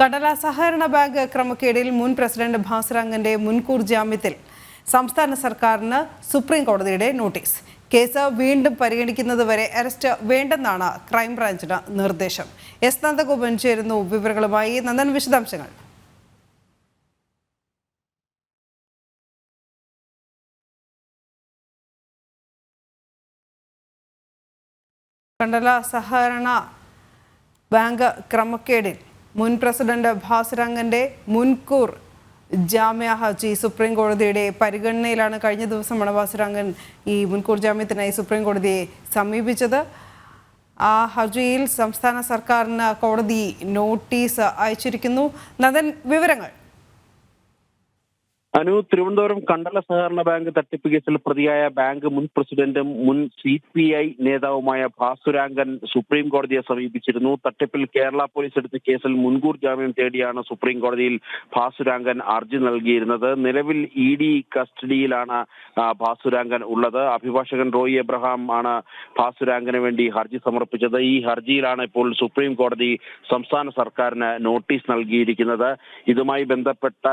കടല സഹകരണ ബാങ്ക് ക്രമക്കേടിൽ മുൻ പ്രസിഡന്റ് ഭാസ്രാങ്കന്റെ മുൻകൂർ ജാമ്യത്തിൽ സംസ്ഥാന സർക്കാരിന് സുപ്രീം കോടതിയുടെ നോട്ടീസ്. കേസ് വീണ്ടും പരിഗണിക്കുന്നതുവരെ അറസ്റ്റ് വേണ്ടെന്നാണ് ക്രൈംബ്രാഞ്ചിന് നിർദ്ദേശം. എസ് നന്ദഗോപൻ ചേരുന്നു വിവരങ്ങളുമായി. നന്ദൻ വിശദാംശങ്ങൾ. കണ്ടല സഹകരണ ബാങ്ക് ക്രമക്കേടിൽ മുൻ പ്രസിഡന്റ് ഭാസ്രംഗന്റെ മുൻകൂർ ജാമ്യ ഹർജി സുപ്രീം കോടതിയുടെ പരിഗണനയിലാണ് കഴിഞ്ഞ ദിവസമാണ് ഭാസ്രംഗൻ ഈ മുൻകൂർ ജാമ്യത്തിനായി സുപ്രീം കോടതിയെ സമീപിച്ചത്. ആ ഹർജിയിൽ സംസ്ഥാന സർക്കാരിന് കോടതി നോട്ടീസ് അയച്ചിരിക്കുന്നു. നദൻ വിവരങ്ങൾ. അനു തിരുവനന്തപുരം കണ്ടല സഹകരണ ബാങ്ക് തട്ടിപ്പ് കേസിൽ പ്രതിയായ ബാങ്ക് മുൻ പ്രസിഡന്റും മുൻ സി പി ഐ നേതാവുമായ ഭാസുരാങ്കൻ സുപ്രീം കോടതിയെ സമീപിച്ചിരുന്നു. തട്ടിപ്പിൽ കേരള പോലീസ് എടുത്ത കേസിൽ മുൻകൂർ ജാമ്യം തേടിയാണ് സുപ്രീം കോടതിയിൽ ഭാസുരാങ്കൻ ഹർജി നൽകിയിരുന്നത്. നിലവിൽ ഇ ഡി കസ്റ്റഡിയിലാണ് ഭാസുരാങ്കൻ ഉള്ളത്. അഭിഭാഷകൻ റോയ് എബ്രഹാം ആണ് ഭാസുരാങ്കന് വേണ്ടി ഹർജി സമർപ്പിച്ചത്. ഈ ഹർജിയിലാണ് ഇപ്പോൾ സുപ്രീം കോടതി സംസ്ഥാന സർക്കാരിന് നോട്ടീസ് നൽകിയിരിക്കുന്നത്. ഇതുമായി ബന്ധപ്പെട്ട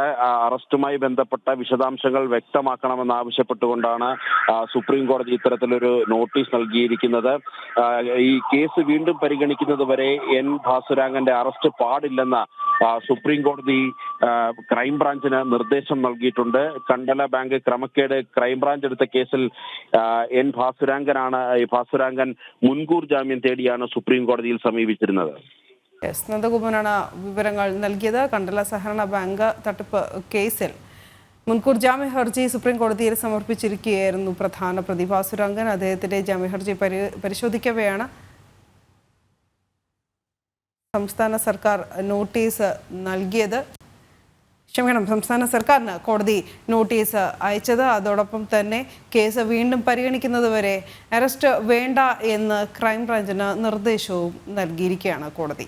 അറസ്റ്റുമായി ബന്ധപ്പെട്ട വിശദാംശങ്ങൾ വ്യക്തമാക്കണമെന്ന് ആവശ്യപ്പെട്ടുകൊണ്ടാണ് ആ, സുപ്രീം കോടതി ഇത്തരത്തിലൊരു നോട്ടീസ് നൽകിയിരിക്കുന്നത്. ഈ കേസ് വീണ്ടും പരിഗണിക്കുന്നത് വരെ എൻ ഭാസുരാങ്കന്റെ അറസ്റ്റ് പാടില്ലെന്ന സുപ്രീം കോടതി ക്രൈംബ്രാഞ്ചിന് നിർദ്ദേശം നൽകിയിട്ടുണ്ട്. കണ്ടല ബാങ്ക് ക്രമക്കേട് ക്രൈംബ്രാഞ്ച് എടുത്ത കേസിൽ എൻ ഭാസുരാങ്കനാണ് ഭാസുരാങ്കൻ മുൻകൂർ ജാമ്യം തേടിയാണ് സുപ്രീം കോടതിയിൽ സമീപിച്ചിരുന്നത്. എസ് നന്ദഗോപനാണ് വിവരങ്ങൾ നൽകിയത്. കണ്ടല സഹകരണ ബാങ്ക് തട്ടിപ്പ് കേസിൽ മുൻകൂർ ജാമ്യ ഹർജി സുപ്രീം കോടതിയിൽ സമർപ്പിച്ചിരിക്കുകയായിരുന്നു പ്രധാന പ്രതിഭാസുരംഗൻ അദ്ദേഹത്തിന്റെ ജാമ്യ ഹർജി പരി പരിശോധിക്കവെയാണ്. സംസ്ഥാന സർക്കാർ നോട്ടീസ് നൽകിയത്. ക്ഷമിക്കണം സംസ്ഥാന സർക്കാരിന് കോടതി നോട്ടീസ് അയച്ചത്. അതോടൊപ്പം തന്നെ കേസ് വീണ്ടും പരിഗണിക്കുന്നതുവരെ അറസ്റ്റ് വേണ്ട എന്ന് ക്രൈംബ്രാഞ്ചിന് നിർദ്ദേശവും നൽകിയിരിക്കുകയാണ് കോടതി.